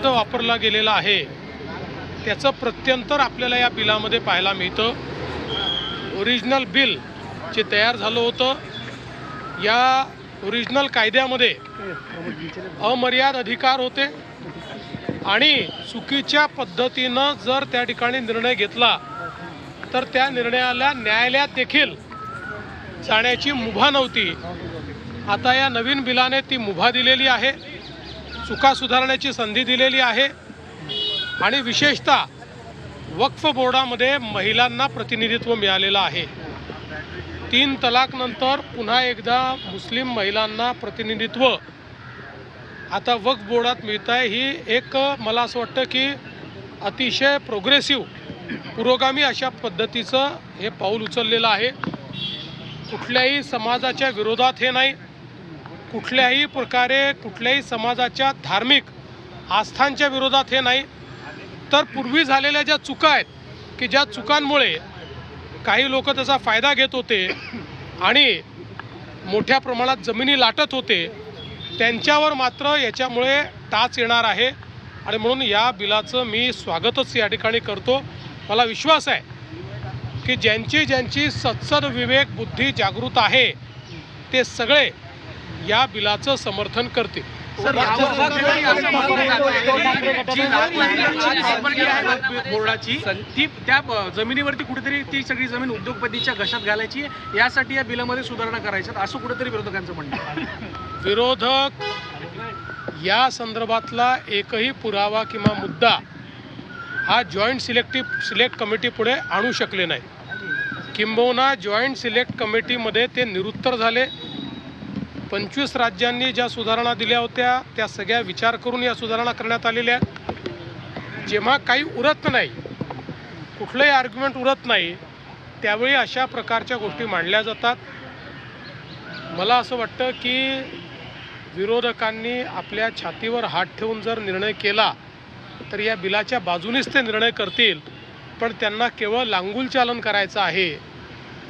शब्द वापरला गेलेला आहे त्याचं प्रत्यंतर आपल्याला या बिलामध्ये पाहायला मिळतं. ओरिजिनल बिल जे तयार झालं होतं या ओरिजिनल कायद्यामध्ये अमर्याद अधिकार होते आणि चुकीच्या पद्धतीनं जर त्या ठिकाणी निर्णय घेतला तर त्या निर्णयाला न्यायालयात देखील जाण्याची मुभा नव्हती. आता या नवीन बिलाने ती मुभा दिलेली आहे. चुका सुधारण्याची संधी दिलेली आहे. आणि विशेषतः वक्फ बोर्डामध्ये महिलांना प्रतिनिधित्व मिळालेलं आहे. तीन तलाकनंतर पुन्हा एकदा मुस्लिम महिलांना प्रतिनिधित्व आता वक्फ बोर्डात मिळत आहे ही एक मला असं वाटतं की अतिशय प्रोग्रेसिव्ह पुरोगामी अशा पद्धतीचं हे पाऊल उचललेलं आहे. कुठल्याही समाजाच्या विरोधात हे नाही. कुठल्याही प्रकारे कुठल्याही समाजाच्या धार्मिक आस्थांच्या विरोधात हे नाही. तर पूर्वी झालेल्या ज्या चुका आहेत की ज्या चुकांमुळे काही लोक त्याचा फायदा घेत होते आणि मोठ्या प्रमाणात जमिनी लाटत होते त्यांच्यावर मात्र याच्यामुळे टाच येणार आहे. आणि म्हणून या बिलाचं मी स्वागतच या ठिकाणी करतो. मला विश्वास आहे की ज्यांची ज्यांची सत्सद विवेक बुद्धी जागृत आहे ते सगळे या बिलाचं समर्थन करतील. बोर्डाची ती त्या जमिनीवरती कुठेतरी ती सगळी जमीन उद्योगपतीच्या घशात घालायची. यासाठी या बिलामध्ये सुधारणा करायच्यात असं कुठेतरी विरोधकांचं म्हणणं आहे. विरोधक या संदर्भातला एकही पुरावा किंवा मुद्दा हा जॉईंट सिलेक्टिव्ह सिलेक्ट कमिटी पुढे आणू शकले नाही. किंबहुना जॉईंट सिलेक्ट कमिटीमध्ये ते निरुत्तर झाले. पंचवीस राज्यांनी ज्या सुधारणा दिल्या होत्या त्या सगळ्या विचार करून या सुधारणा करण्यात आलेल्या आहेत. जेव्हा काही उरत नाही कुठलंही आर्ग्युमेंट उरत नाही त्यावेळी अशा प्रकारच्या गोष्टी मांडल्या जातात. मला असं वाटतं की विरोधकांनी आपल्या छातीवर हात ठेवून जर निर्णय केला तर या बिलाच्या बाजूनेच ते निर्णय करतील. पण त्यांना केवळ लांगुल चालन करायचं आहे.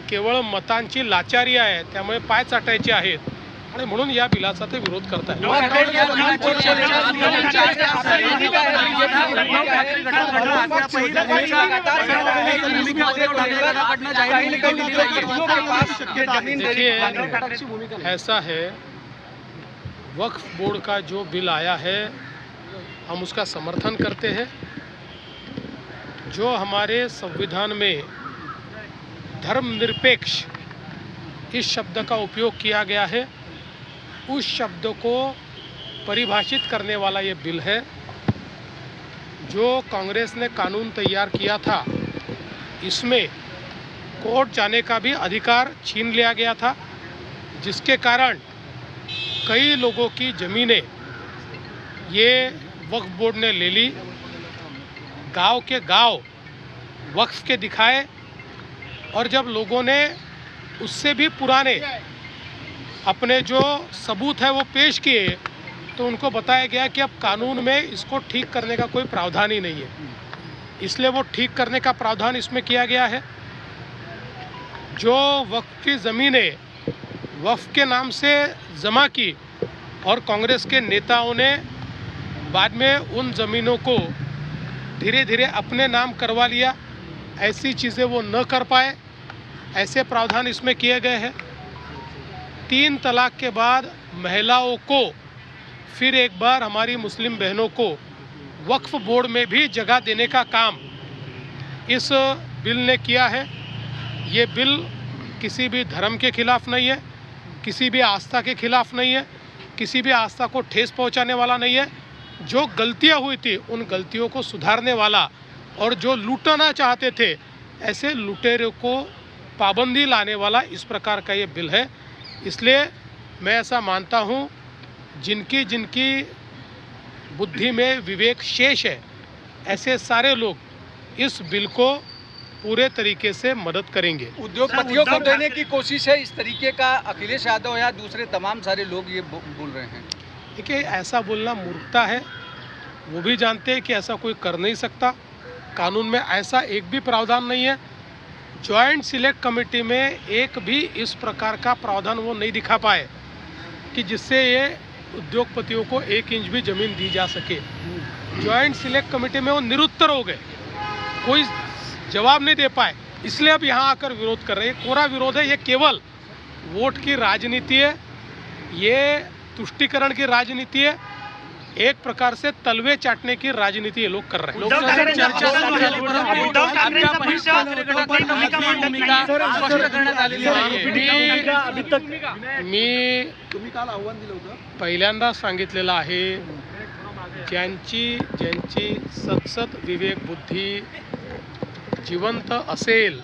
केवळ मतांची लाचारी आहे त्यामुळे पाय चाटायचे आहेत. आणि म्हणून या बिलाचा ते विरोध करत आहेत देखिए ऐसा है वक्फ बोर्ड का जो बिल आया है हम उसका समर्थन करते हैं जो हमारे संविधान में धर्मनिरपेक्ष इस शब्द का उपयोग किया गया है उस शब्द को परिभाषित करने वाला ये बिल है, जो कांग्रेस ने कानून तैयार किया था। इसमें कोर्ट जाने का भी अधिकार छीन लिया गया था, जिसके कारण कई लोगों की ज़मीनें ये वक्फ बोर्ड ने ले ली, गाँव के गाँव वक्फ के दिखाए, और जब लोगों ने उससे भी पुराने अपने जो सबूत है वो पेश किए तो उनको बताया गया कि अब कानून में इसको ठीक करने का कोई प्रावधान ही नहीं है। इसलिए वो ठीक करने का प्रावधान इसमें किया गया है। जो वक्फ की ज़मीनें वक्फ के नाम से जमा की और कांग्रेस के नेताओं ने बाद में उन ज़मीनों को धीरे धीरे अपने नाम करवा लिया, ऐसी चीज़ें वो न कर पाए, ऐसे प्रावधान इसमें किए गए हैं। तीन तलाक के बाद महिलाओं को, फिर एक बार हमारी मुस्लिम बहनों को वक्फ बोर्ड में भी जगह देने का काम इस बिल ने किया है। ये बिल किसी भी धर्म के खिलाफ नहीं है, किसी भी आस्था के खिलाफ नहीं है, किसी भी आस्था को ठेस पहुँचाने वाला नहीं है। जो गलतियाँ हुई थी, उन गलतियों को सुधारने वाला और जो लूटना चाहते थे, ऐसे लुटेरों को पाबंदी लाने वाला इस प्रकार का ये बिल है। इसलिए मैं ऐसा मानता हूँ जिनकी जिनकी बुद्धि में विवेक शेष है ऐसे सारे लोग इस बिल को पूरे तरीके से मदद करेंगे। उद्योगपतियों को देने की कोशिश है इस तरीके का अखिलेश यादव या दूसरे तमाम सारे लोग ये बोल रहे हैं। देखिए ऐसा बोलना मूर्खता है। वो भी जानते हैं कि ऐसा कोई कर नहीं सकता। कानून में ऐसा एक भी प्रावधान नहीं है। जॉइंट सिलेक्ट कमेटी में एक भी इस प्रकार का प्रावधान वो नहीं दिखा पाए कि जिससे ये उद्योगपतियों को एक इंच भी ज़मीन दी जा सके। जॉइंट सिलेक्ट कमेटी में वो निरुत्तर हो गए। कोई जवाब नहीं दे पाए। इसलिए अब यहाँ आकर विरोध कर रहे हैं। कोरा विरोध है ये केवल वोट की राजनीति है। ये तुष्टिकरण की राजनीति है। एक प्रकार से तलवे चाटने की राजनीति ये लोग कर रहे हैं। ठाकरे भूमिका मांडत नाही. स्पष्ट करण्यात आलेली नाहीये. मी तुम्ही काल आव्हान दिलं होतं पहिल्यांदा सांगितलेलं आहे ज्यांची ज्यांची सतसत विवेक बुद्धी जिवंत असेल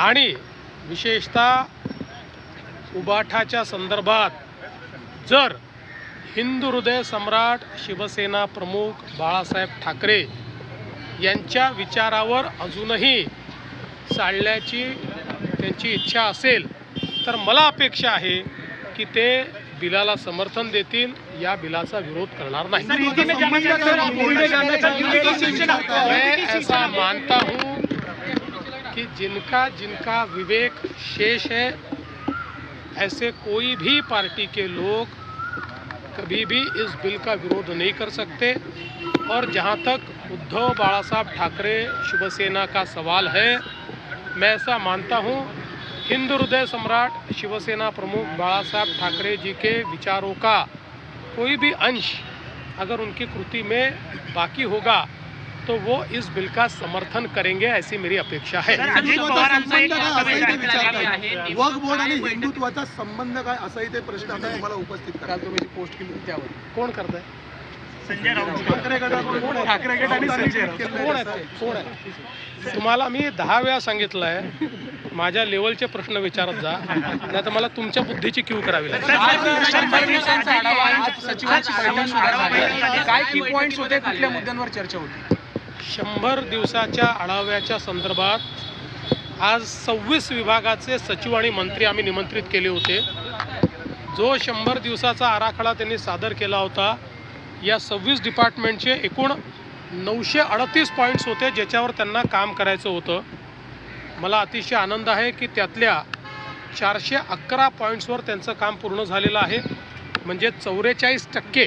आणि विशेषतः उबाठाच्या संदर्भात जर हिंदू हृदय सम्राट शिवसेना प्रमुख बाळासाहेब ठाकरे यांच्या विचारावर अजूनही चालण्याची त्यांची इच्छा असेल तर मला अपेक्षा आहे की ते बिलाला समर्थन देतील या बिलाचा विरोध करणार नाही. मैं ऐसा मानता हूँ कि जिनका जिनका विवेक शेष है ऐसे कोई भी पार्टी के लोग कभी भी इस बिल का विरोध नहीं कर सकते। और जहाँ तक उद्धव बाला साहब ठाकरे शिवसेना का सवाल है? मैं ऐसा मानता हूँ हिंदू हृदय सम्राट शिवसेना प्रमुख बाला साहब ठाकरे जी के विचारों का कोई भी अंश अगर उनकी कृति में बाकी होगा तो वो इस बिल का समर्थन करेंगे ऐसी मेरी अपेक्षा है। बोर्ड आणि हिंदुत्वाचा संबंध काय असाही ते प्रश्न आता तुम्हाला उपस्थित करा तुम्ही पोस्ट केली होती त्यावर. कोण करताय? संजय राऊत. ठाकरे गटाकडून ठाकरे गट आणि संजय. कोण ते? कोण आहे? तुम्हाला मी दहा वेळा सांगितलं आहे माझ्या लेवलचे प्रश्न विचारत जा. नाही तर मला तुमच्या बुद्धीची क्यू करावी लागेल. शंभर दिवसांचा आढावा आज सचिवांची बैठक सुद्धा झाली. काय की पॉईंट्स होते? कुठल्या मुद्द्यांवर चर्चा होती? शंभर दिवसाच्या आढाव्याच्या संदर्भात आज सव्वीस विभागाचे सचिव आणि मंत्री आम्ही निमंत्रित केले होते. जो शंभर दिवसाचा आराखडा त्यांनी सादर केला होता या सव्वीस डिपार्टमेंटचे एकूण नऊशे अडतीस पॉईंट्स होते ज्याच्यावर त्यांना काम करायचं होतं. मला अतिशय आनंद आहे की त्यातल्या चारशे अकरा पॉईंट्सवर त्यांचं काम पूर्ण झालेलं आहे. म्हणजे चौवेचाळीस टक्के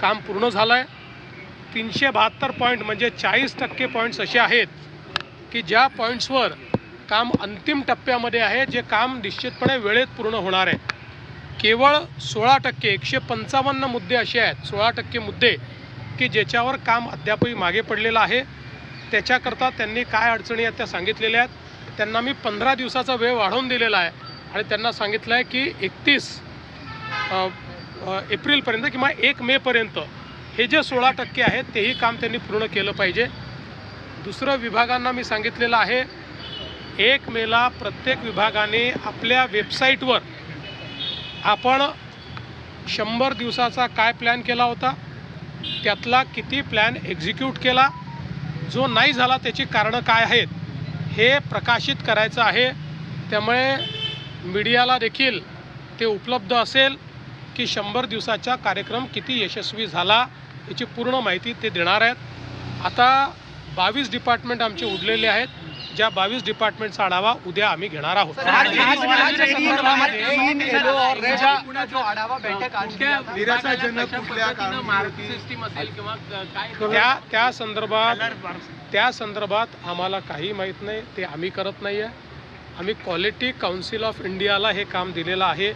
काम पूर्ण झालं आहे तीनशे बहात्तर पॉईंट म्हणजे चाळीस टक्के पॉईंट्स असे आहेत की ज्या पॉईंट्सवर काम अंतिम टप्प्यामध्ये आहे जे काम निश्चितपणे वेळेत पूर्ण होणार आहे. केवळ सोळा टक्के एकशे पंचावन्न मुद्दे असे आहेत. सोळा टक्के मुद्दे की ज्याच्यावर काम अद्यापही मागे पडलेलं आहे. त्याच्याकरता त्यांनी काय अडचणी आहेत त्या सांगितलेल्या आहेत. त्यांना मी पंधरा दिवसाचा वेळ वाढवून दिलेला आहे आणि त्यांना सांगितलं आहे की एकतीस एप्रिलपर्यंत किंवा एक मेपर्यंत हे जे सोळा टक्के आहेत तेही काम त्यांनी पूर्ण केलं पाहिजे. दुसरं विभागांना मी सांगितलेलं आहे एक मेला प्रत्येक विभागाने आपल्या वेबसाईटवर आपण शंभर दिवसाचा काय प्लॅन केला होता? त्यातला किती प्लॅन एक्झिक्यूट केला? जो नाही झाला त्याची कारणं काय आहेत? हे प्रकाशित करायचं आहे. त्यामुळे मीडियाला देखील ते उपलब्ध असेल की शंभर दिवसाचा कार्यक्रम किती यशस्वी झाला याची पूर्ण माहिती ते देणार आहेत. आता बावीस डिपार्टमेंट आमचे उरलेले आहेत. ज्या बावीस डिपार्टमेंटचा आढावा उद्या आम्ही घेणार आहोत. त्या त्या संदर्भात त्या संदर्भात आम्हाला काही माहीत नाही ते आम्ही करत नाही आहे आम्ही क्वालिटी काउन्सिल ऑफ इंडियाला हे काम दिलेलं आहे.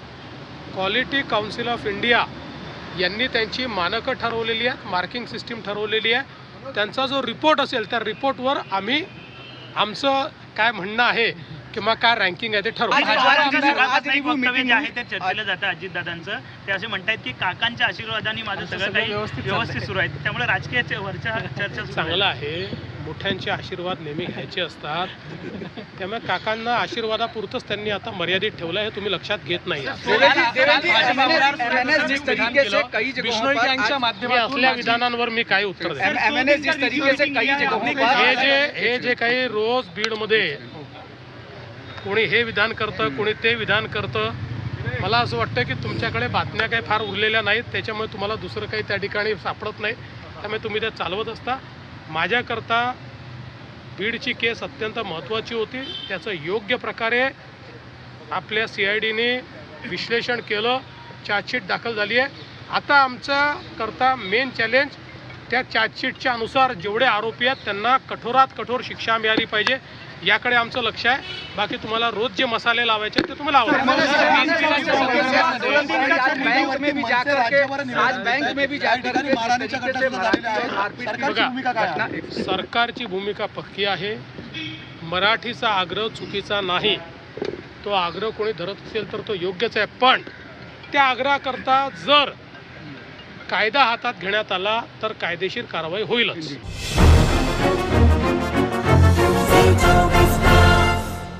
क्वालिटी काउन्सिल ऑफ इंडिया यांनी त्यांची मानकं ठरवलेली आहेत मार्किंग सिस्टीम ठरवलेली आहे. त्यांचा जो रिपोर्ट असेल त्या रिपोर्टवर आम्ही आमचं काय म्हणणं आहे किंवा काय रँकिंग आहे ते ठरवू. वक्तव्य जे आहे ते चर्चेला जातं अजितदादांचं. ते असे म्हणतायत की काकांच्या आशीर्वादाने माझं सगळं काही व्यवस्थित. सुरू आहे. त्यामुळे राजकीय चर्चा चांगलं आहे. मोठ्यांचे आशीर्वाद नेहमी घ्यायचे असतात. त्यामुळे काकांना आशीर्वादापुरतंच त्यांनी आता मर्यादित ठेवलं आहे हे तुम्ही लक्षात घेत नाही. असल्या विधानांवर मी काय उत्तर द्या एम- MNS जिस तरीके से कई जगहों हे जे हे जे काही रोज बीडमध्ये कोणी हे विधान करतं कोणी ते विधान करतं मला असं वाटतं की तुमच्याकडे बातम्या काही फार उरलेल्या नाहीत त्याच्यामुळे तुम्हाला दुसरं काही त्या ठिकाणी सापडत नाही. त्यामुळे तुम्ही त्या चालवत असता. माझ्याकरता बीडची केस अत्यंत महत्त्वाची होती. त्याचं योग्य प्रकारे आपल्या सी आय डीने विश्लेषण केलं. चार्जशीट दाखल झाली आहे. आता आमचा करता मेन चॅलेंज त्या चार्जशीटच्या अनुसार जेवढे आरोपी आहेत त्यांना कठोरात कठोर शिक्षा मिळाली पाहिजे. याकडे आमचं लक्ष आहे. बाकी तुम्हाला रोज जे मसाले लावायचे आहेत ते तुम्हाला सरकारची भूमिका पक्की आहे. मराठीचा आग्रह चुकीचा नाही. तो आग्रह कोणी धरत असेल तर तो योग्यच आहे. पण त्या आग्रहाकरता जर कायदा हातात घेण्यात आला तर कायदेशीर कारवाई होईलच.